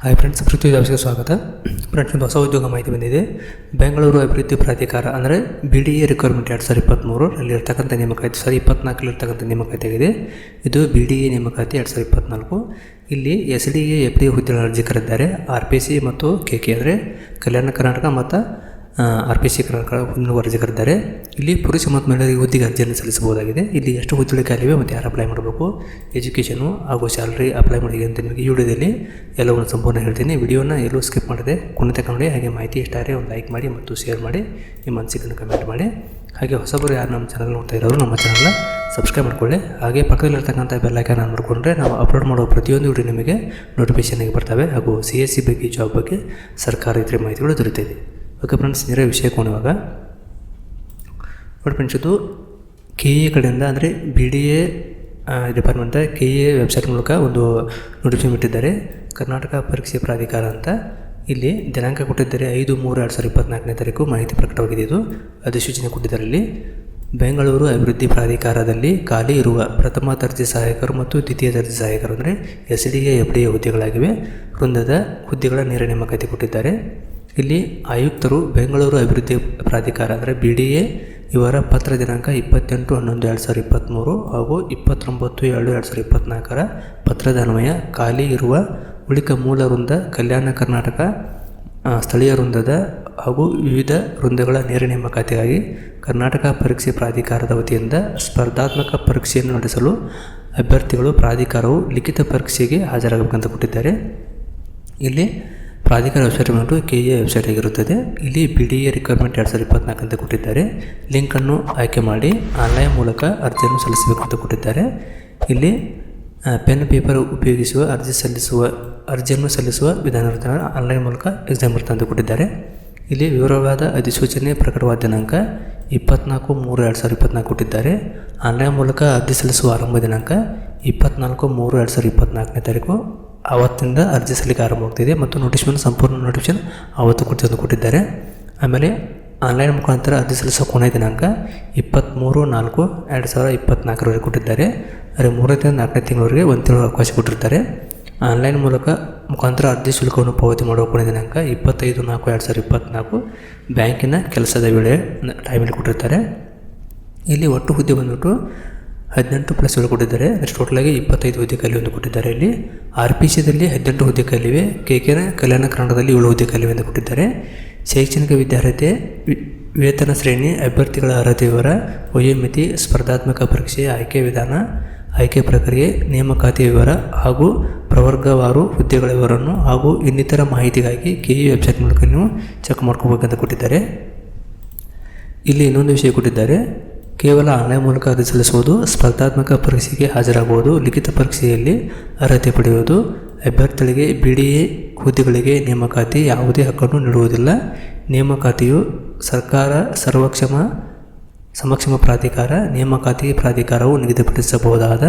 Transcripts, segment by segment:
Hi friends ಪೃಥ್ವಿ ಜಾಬ್ಸ್ಗೆ ಸ್ವಾಗತ friends ಒಂದು ಹೊಸ ಉದ್ಯೋಗ ಮಾಹಿತಿ ಬಂದಿದೆ. ಬೆಂಗಳೂರು ಅಭಿವೃದ್ಧಿ ಪ್ರಾಧಿಕಾರ ಅಂದರೆ ಬಿ ಡಿ ಎ ರಿಕ್ವೈರ್ಮೆಂಟ್ ಎರಡು ಸಾವಿರದ ಇಪ್ಪತ್ತ್ಮೂರು ಅಲ್ಲಿರ್ತಕ್ಕಂಥ ನೇಮಕಾತಿ ಸರಿ ಇಪ್ಪತ್ನಾಲ್ಕಲ್ಲಿರ್ತಕ್ಕಂಥ ನೇಮಕಾತಿ ಆಗಿದೆ. ಇದು ಬಿ ಡಿ ಎ ನೇಮಕಾತಿ ಎರಡು ಸಾವಿರದ ಇಪ್ಪತ್ನಾಲ್ಕು. ಇಲ್ಲಿ S D A F D ಹುದ್ದೆಗಳ ಅರ್ಜಿ ಕರೆದಿದ್ದಾರೆ. ಆರ್ ಪಿ ಸಿ ಮತ್ತು ಕೆ ಕೆ ಅಂದರೆ ಕಲ್ಯಾಣ ಕರ್ನಾಟಕ ಮತ್ತು ಆರ್ ಪಿ ಸಿ ಕರ್ನಾಟಕ ಕರೆದಿದ್ದಾರೆ. ಇಲ್ಲಿ ಪುರುಷ ಮತ್ತು ಮಹಿಳೆಯರಿಗೆ ಹುದ್ದೆಗೆ ಅರ್ಜಿಯನ್ನು ಸಲ್ಲಿಸಬಹುದಾಗಿದೆ. ಇಲ್ಲಿ ಎಷ್ಟು ಹುದ್ದೆಗಳು ಖಾಲಿವೆ ಮತ್ತು ಯಾರು ಅಪ್ಲೈ ಮಾಡಬೇಕು? ಎಜುಕೇಷನು ಹಾಗೂ ಸ್ಯಾಲ್ರಿ ಅಪ್ಲೈ ಮಾಡಿದೆ ಅಂತ ನಿಮಗೆ ಈ ವಿಡಿಯೋದಲ್ಲಿ ಎಲ್ಲವನ್ನು ಸಂಪೂರ್ಣ ಹೇಳ್ತೀನಿ. ವಿಡಿಯೋನ ಎಲ್ಲೂ ಸ್ಕಿಪ್ ಮಾಡಿದೆ ಕೊನೆ ನೋಡಿ ಹಾಗೆ ಮಾಹಿತಿ ಇಷ್ಟ ಆದರೆ ಒಂದು ಲೈಕ್ ಮಾಡಿ ಮತ್ತು ಶೇರ್ ಮಾಡಿ ನಿಮ್ಮ ಅನಿಸಿಕೆಯನ್ನು ಕಮೆಂಟ್ ಮಾಡಿ. ಹಾಗೆ ಹೊಸಬರು ಯಾರು ನಮ್ಮ ಚಾನಲ್ ನೋಡ್ತಾ ಇರೋರು ನಮ್ಮ ಚಾನಲ್ನ ಸಬ್ಸ್ಕ್ರೈಬ್ ಮಾಡ್ಕೊಳ್ಳಿ. ಹಾಗೆ ಪಕ್ಕದಲ್ಲಿರ್ತಕ್ಕಂಥ ಬೆಲ್ಲೈಕನ್ ಆನ್ ಮಾಡಿಕೊಂಡ್ರೆ ನಾವು ಅಪ್ಲೋಡ್ ಮಾಡೋ ಪ್ರತಿಯೊಂದು ವಿಡಿಯೋ ನಿಮಗೆ ನೋಟಿಫಿಕೇಶನ್ ಆಗಿ ಬರ್ತವೆ ಹಾಗೂ ಸಿ ಎಸ್ ಸಿ ಬಗ್ಗೆ ಜಾಬ್ ಬಗ್ಗೆ ಸರ್ಕಾರ ಇತರ ಮಾಹಿತಿಗಳು ದೊರೆತಿದೆ ಓಕೆ ಫ್ರೆಂಡ್ಸ್ ನೇರ ವಿಷಯಕ್ಕೆ ಹೋಗುವಾಗ ನೋಡಿ ಫ್ರೆಂಡ್ಸ್ ಇದು ಕೆ ಎ ಕಡೆಯಿಂದ ಅಂದರೆ B D A department K A website ಮೂಲಕ ಒಂದು ನೋಟಿಫಿಕೇಶನ್ ಬಿಟ್ಟಿದ್ದಾರೆ. ಕರ್ನಾಟಕ ಪರೀಕ್ಷೆ ಪ್ರಾಧಿಕಾರ ಅಂತ. ಇಲ್ಲಿ ದಿನಾಂಕ ಕೊಟ್ಟಿದ್ದಾರೆ ಐದು ಮೂರು ಎರಡು ಸಾವಿರದ ಇಪ್ಪತ್ನಾಲ್ಕನೇ ತಾರೀಕು. ಮಾಹಿತಿ ಪ್ರಕಟವಾಗಿದೆ ಇದು. ಅಧಿಸೂಚನೆ ಕೊಟ್ಟಿದ್ದಾರೆ ಇಲ್ಲಿ ಬೆಂಗಳೂರು ಅಭಿವೃದ್ಧಿ ಪ್ರಾಧಿಕಾರದಲ್ಲಿ ಖಾಲಿ ಇರುವ ಪ್ರಥಮ ದರ್ಜೆ ಸಹಾಯಕರು ಮತ್ತು ದ್ವಿತೀಯ ದರ್ಜೆ ಸಹಾಯಕರು ಅಂದರೆ S D A F D A ಹುದ್ದೆಗಳಾಗಿವೆ. ವೃಂದದ ಹುದ್ದೆಗಳ ನೇರ ನೇಮಕಾತಿ ಕೊಟ್ಟಿದ್ದಾರೆ. ಇಲ್ಲಿ ಆಯುಕ್ತರು ಬೆಂಗಳೂರು ಅಭಿವೃದ್ಧಿ ಪ್ರಾಧಿಕಾರ ಅಂದರೆ ಬಿ ಡಿ ಎ ಇವರ ಪತ್ರ ದಿನಾಂಕ ಇಪ್ಪತ್ತೆಂಟು ಹನ್ನೊಂದು ಎರಡು ಸಾವಿರದ ಇಪ್ಪತ್ತ್ಮೂರು ಹಾಗೂ ಇಪ್ಪತ್ತೊಂಬತ್ತು ಎರಡು ಎರಡು ಸಾವಿರದ ಇಪ್ಪತ್ತ್ನಾಲ್ಕರ ಪತ್ರದ ಅನ್ವಯ ಖಾಲಿ ಇರುವ ಉಳಿಕ ಮೂಲ ವೃಂದ ಕಲ್ಯಾಣ ಕರ್ನಾಟಕ ಸ್ಥಳೀಯ ವೃಂದದ ಹಾಗೂ ವಿವಿಧ ವೃಂದಗಳ ನೇರ ನೇಮಕಾತಿಗಾಗಿ ಕರ್ನಾಟಕ ಪರೀಕ್ಷೆ ಪ್ರಾಧಿಕಾರದ ವತಿಯಿಂದ ಸ್ಪರ್ಧಾತ್ಮಕ ಪರೀಕ್ಷೆಯನ್ನು ನಡೆಸಲು ಅಭ್ಯರ್ಥಿಗಳು ಪ್ರಾಧಿಕಾರವು ಲಿಖಿತ ಪರೀಕ್ಷೆಗೆ ಹಾಜರಾಗಬೇಕಂತ ಕೊಟ್ಟಿದ್ದಾರೆ. ಇಲ್ಲಿ ಪ್ರಾಧಿಕಾರ ವೆಬ್ಸೈಟ್ ಬಂದು ಕೆ ಎ ವೆಬ್ಸೈಟ್ ಆಗಿರುತ್ತದೆ. ಇಲ್ಲಿ ಬಿ ಡಿ ಎ ರಿಕ್ವೈರ್ಮೆಂಟ್ ಎರಡು ಸಾವಿರದ ಇಪ್ಪತ್ನಾಲ್ಕು ಅಂತ ಕೊಟ್ಟಿದ್ದಾರೆ. ಲಿಂಕನ್ನು ಆಯ್ಕೆ ಮಾಡಿ, ಆನ್ಲೈನ್ ಮೂಲಕ ಅರ್ಜಿಯನ್ನು ಸಲ್ಲಿಸಬೇಕು ಅಂತ ಕೊಟ್ಟಿದ್ದಾರೆ. ಇಲ್ಲಿ ಪೆನ್ ಪೇಪರ್ ಉಪಯೋಗಿಸುವ, ಅರ್ಜಿ ಸಲ್ಲಿಸುವ, ಅರ್ಜಿಯನ್ನು ಸಲ್ಲಿಸುವ ವಿಧಾನ ಆನ್ಲೈನ್ ಮೂಲಕ ಎಕ್ಸಾಮ್ ಇರುತ್ತೆ ಅಂತ ಕೊಟ್ಟಿದ್ದಾರೆ. ಇಲ್ಲಿ ವಿವರವಾದ ಅಧಿಸೂಚನೆ ಪ್ರಕಟವಾದ ದಿನಾಂಕ ಇಪ್ಪತ್ನಾಲ್ಕು ಮೂರು ಎರಡು ಸಾವಿರದ ಇಪ್ಪತ್ನಾಲ್ಕು ಕೊಟ್ಟಿದ್ದಾರೆ. ಆನ್ಲೈನ್ ಮೂಲಕ ಅರ್ಜಿ ಸಲ್ಲಿಸುವ ಆರಂಭ ದಿನಾಂಕ ಇಪ್ಪತ್ನಾಲ್ಕು ಮೂರು ಎರಡು ಸಾವಿರದ ಇಪ್ಪತ್ನಾಲ್ಕನೇ ತಾರೀಕು. ಆವತ್ತಿಂದ ಅರ್ಜಿ ಸಲ್ಲಿಕೆ ಆರಂಭವಾಗ್ತಿದೆ ಮತ್ತು ನೋಟಿಫಿಕೇಶನ್ ಸಂಪೂರ್ಣ ನೋಟಿಫಿಕೇಶನ್ ಆವತ್ತು ತಂದು ಕೊಟ್ಟಿದ್ದಾರೆ. ಆಮೇಲೆ ಆನ್ಲೈನ್ ಮುಖಾಂತರ ಅರ್ಜಿ ಸಲ್ಲಿಸೋ ಕೊನೆಯ ದಿನಾಂಕ ಇಪ್ಪತ್ತ್ಮೂರು ನಾಲ್ಕು ಎರಡು ಸಾವಿರದ ಇಪ್ಪತ್ತ್ನಾಲ್ಕರವರೆಗೆ ಕೊಟ್ಟಿದ್ದಾರೆ. ಅದೇ ಮೂರನೇ ನಾಲ್ಕನೇ ತಿಂಗಳವರೆಗೆ ಒಂದು ತಿಂಗಳು ಅವಕಾಶ ಕೊಟ್ಟಿರ್ತಾರೆ. ಆನ್ಲೈನ್ ಮೂಲಕ ಮುಖಾಂತರ ಅರ್ಜಿ ಶುಲ್ಕವನ್ನು ಪಾವತಿ ಮಾಡುವ ಕೊನೆ ದಿನಾಂಕ ಇಪ್ಪತ್ತೈದು ನಾಲ್ಕು ಎರಡು ಸಾವಿರದ ಇಪ್ಪತ್ತ್ನಾಲ್ಕು ಬ್ಯಾಂಕಿನ ಕೆಲಸದ ವೇಳೆ ಟೈಮಲ್ಲಿ ಕೊಟ್ಟಿರ್ತಾರೆ. ಇಲ್ಲಿ ಒಟ್ಟು ಹುದ್ದೆ ಬಂದ್ಬಿಟ್ಟು ಹದಿನೆಂಟು ಪ್ಲಸ್ ಕೊಟ್ಟಿದ್ದಾರೆ. ನೆಕ್ಸ್ಟ್ ಟೋಟಲಾಗಿ ಇಪ್ಪತ್ತೈದು ಹುದ್ದೆ ಖಾಲಿ ಒಂದು ಕೊಟ್ಟಿದ್ದಾರೆ ಇಲ್ಲಿ. ಆರ್ ಪಿ ಸಿದಲ್ಲಿ ಹದಿನೆಂಟು ಹುದ್ದೆ ಖಾಲಿವೆ ಕೆ ಕೆನ ಕಲ್ಯಾಣ ಕರ್ನಾಟಕದಲ್ಲಿ ಏಳು ಹುದ್ದೆ ಖಾಲಿವೆ ಎಂದು ಕೊಟ್ಟಿದ್ದಾರೆ. ಶೈಕ್ಷಣಿಕ ವಿದ್ಯಾರ್ಹತೆ ವೇತನ ಶ್ರೇಣಿ, ಅಭ್ಯರ್ಥಿಗಳ ಅರ್ಹತೆ ವಿವರ, ವಯೋಮಿತಿ, ಸ್ಪರ್ಧಾತ್ಮಕ ಪರೀಕ್ಷೆ, ಆಯ್ಕೆ ವಿಧಾನ, ಆಯ್ಕೆ ಪ್ರಕ್ರಿಯೆ, ನೇಮಕಾತಿ ವಿವರ ಹಾಗೂ ಪ್ರವರ್ಗವಾರು ಹುದ್ದೆಗಳ ವಿವರವನ್ನು ಹಾಗೂ ಇನ್ನಿತರ ಮಾಹಿತಿಗಾಗಿ ಕೆ ಇ ವೆಬ್ಸೈಟ್ ಮೂಲಕ ನೀವು ಚೆಕ್ ಮಾಡ್ಕೋಬೇಕಂತ ಕೊಟ್ಟಿದ್ದಾರೆ. ಇಲ್ಲಿ ಇನ್ನೊಂದು ವಿಷಯ ಕೊಟ್ಟಿದ್ದಾರೆ. ಕೇವಲ ಆನ್ಲೈನ್ ಮೂಲಕ ಅರ್ಜಿ ಸಲ್ಲಿಸುವುದು, ಸ್ಪರ್ಧಾತ್ಮಕ ಪರೀಕ್ಷೆಗೆ ಹಾಜರಾಗುವುದು, ಲಿಖಿತ ಪರೀಕ್ಷೆಯಲ್ಲಿ ಅರ್ಹತೆ ಪಡೆಯುವುದು, ಅಭ್ಯರ್ಥಿಗಳಿಗೆ ಬಿ ಡಿ ಎ ಹುದ್ದೆಗಳಿಗೆ ನೇಮಕಾತಿ ಯಾವುದೇ ಹಕ್ಕನ್ನು ನೀಡುವುದಿಲ್ಲ. ನೇಮಕಾತಿಯು ಸರ್ಕಾರ ಸರ್ವಕ್ಷಮ, ಸಮಕ್ಷಮ ಪ್ರಾಧಿಕಾರ ನೇಮಕಾತಿ ಪ್ರಾಧಿಕಾರವು ನಿಗದಿಪಡಿಸಬಹುದಾದ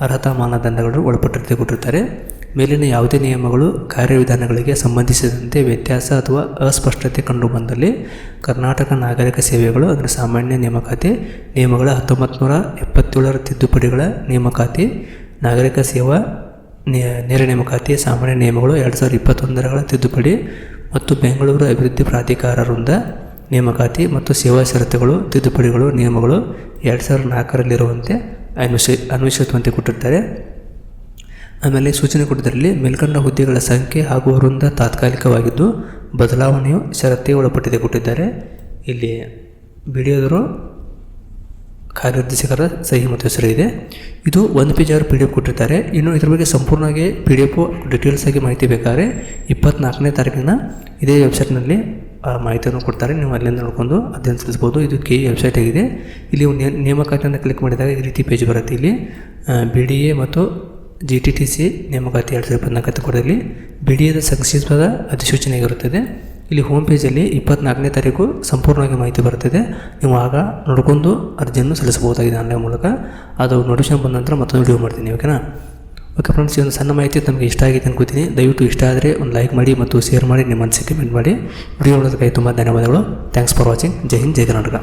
ಅರ್ಹತಾ ಮಾನದಂಡಗಳು ಒಳಪಟ್ಟಿರುತ್ತೆ ಕೊಟ್ಟಿರ್ತಾರೆ ಮೇಲಿನ ಯಾವುದೇ ನಿಯಮಗಳು ಕಾರ್ಯವಿಧಾನಗಳಿಗೆ ಸಂಬಂಧಿಸಿದಂತೆ ವ್ಯತ್ಯಾಸ ಅಥವಾ ಅಸ್ಪಷ್ಟತೆ ಕಂಡುಬಂದಲ್ಲಿ ಕರ್ನಾಟಕ ನಾಗರಿಕ ಸೇವೆಗಳು, ಅಂದರೆ ಸಾಮಾನ್ಯ ನೇಮಕಾತಿ, ನಿಯಮಗಳ ಹತ್ತೊಂಬತ್ತು ನೂರ ಎಪ್ಪತ್ತೇಳರ ತಿದ್ದುಪಡಿಗಳ ನೇಮಕಾತಿ, ನಾಗರಿಕ ಸೇವಾ ನೇರ ನೇಮಕಾತಿ, ಸಾಮಾನ್ಯ ನಿಯಮಗಳು ಎರಡು ಸಾವಿರದ ಇಪ್ಪತ್ತೊಂದರಗಳ ತಿದ್ದುಪಡಿ ಮತ್ತು ಬೆಂಗಳೂರು ಅಭಿವೃದ್ಧಿ ಪ್ರಾಧಿಕಾರರಿಂದ ನೇಮಕಾತಿ ಮತ್ತು ಸೇವಾ ಷರತ್ತುಗಳು, ತಿದ್ದುಪಡಿಗಳು, ನಿಯಮಗಳು ಎರಡು ಸಾವಿರದ ನಾಲ್ಕರಲ್ಲಿರುವಂತೆ ಅನ್ವೇಷ ಅನ್ವೇಷಿಸುವಂತೆ ಕೊಟ್ಟಿರ್ತಾರೆ. ಆಮೇಲೆ ಸೂಚನೆ ಕೊಟ್ಟಿದ್ದರಲ್ಲಿ ಮೇಲ್ಕಂಡ ಹುದ್ದೆಗಳ ಸಂಖ್ಯೆ ಹಾಗೂ ವೃಂದ ತಾತ್ಕಾಲಿಕವಾಗಿದ್ದು ಬದಲಾವಣೆಯು ಷರತ್ತಿಗೆ ಒಳಪಟ್ಟಿದೆ ಕೊಟ್ಟಿದ್ದಾರೆ. ಇಲ್ಲಿ ವಿಡಿಯೋದರು ಕಾರ್ಯನಿರ್ದೇಶಕರ ಸಹಿ ಮತ್ತು ಹೆಸರು ಇದೆ. ಇದು ಒಂದು ಪೇಜ್ ಅವರು ಪಿ ಡಿ ಎಫ್ ಕೊಟ್ಟಿರ್ತಾರೆ. ಇನ್ನು ಇದ್ರ ಬಗ್ಗೆ ಸಂಪೂರ್ಣವಾಗಿ ಪಿ ಡಿ ಎಫ್ ಡೀಟೇಲ್ಸ್ ಆಗಿ ಮಾಹಿತಿ ಬೇಕಾದ್ರೆ ಇಪ್ಪತ್ನಾಲ್ಕನೇ ತಾರೀಕಿನ ಇದೇ ವೆಬ್ಸೈಟ್ನಲ್ಲಿ ಮಾಹಿತಿಯನ್ನು ಕೊಡ್ತಾರೆ. ನೀವು ಅಲ್ಲಿಂದ ನೋಡ್ಕೊಂಡು ಅಧ್ಯಯನ ಸಲ್ಲಿಸ್ಬೋದು ಇದು ಕೆ ವೆಬ್ಸೈಟ್ ಆಗಿದೆ. ಇಲ್ಲಿ ನೇಮಕಾತಿಯನ್ನು ಕ್ಲಿಕ್ ಮಾಡಿದಾಗ ಈ ರೀತಿ ಪೇಜ್ ಬರುತ್ತೆ ಇಲ್ಲಿ. ಬಿ ಡಿ ಎ ಮತ್ತು ಜಿ ಟಿ ಟಿ ಸಿ ನೇಮಕಾತಿ ಎರಡು ಸಾವಿರದ ಇಪ್ಪತ್ನಾಲ್ಕು ಕೊಡಲಿ ಬಿ ಡಿ ಎದ ಸಂಕ್ಷಿಪ್ತದ ಅಧಿಸೂಚನೆ ಇರುತ್ತದೆ. ಇಲ್ಲಿ ಹೋಮ್ ಪೇಜಲ್ಲಿ ಇಪ್ಪತ್ನಾಲ್ಕನೇ ತಾರೀಕು ಸಂಪೂರ್ಣವಾಗಿ ಮಾಹಿತಿ ಬರುತ್ತದೆ. ನೀವು ಆಗ ನೋಡ್ಕೊಂಡು ಅರ್ಜಿಯನ್ನು ಸಲ್ಲಿಸಬಹುದಾಗಿದೆ ಆನ್ಲೈನ್ ಮೂಲಕ ಅದು ನೋಟಿಫಿಕೇಶನ್ ಬಂದ ನಂತರ ಮತ್ತೊಂದು ವಿಡಿಯೋ ಮಾಡ್ತೀನಿ ಓಕೆನಾ ಓಕೆ ಫ್ರೆಂಡ್ಸ್ ಈ ಒಂದು ಸಣ್ಣ ಮಾಹಿತಿ ನಮಗೆ ಇಷ್ಟ ಆಗಿದೆ ಅನ್ಕೋತೀನಿ. ದಯವಿಟ್ಟು ಇಷ್ಟ ಆದರೆ ಒಂದು ಲೈಕ್ ಮಾಡಿ ಮತ್ತು ಶೇರ್ ಮಾಡಿ, ನಿಮ್ಮ ಅನಿಸಿಕೆ ಕಮೆಂಟ್ ಮಾಡಿ. ವಿಡಿಯೋ ನೋಡೋದಕ್ಕಾಗಿ ತುಂಬ ಧನ್ಯವಾದಗಳು. Thanks for watching Jai Hind, Jai Karnataka.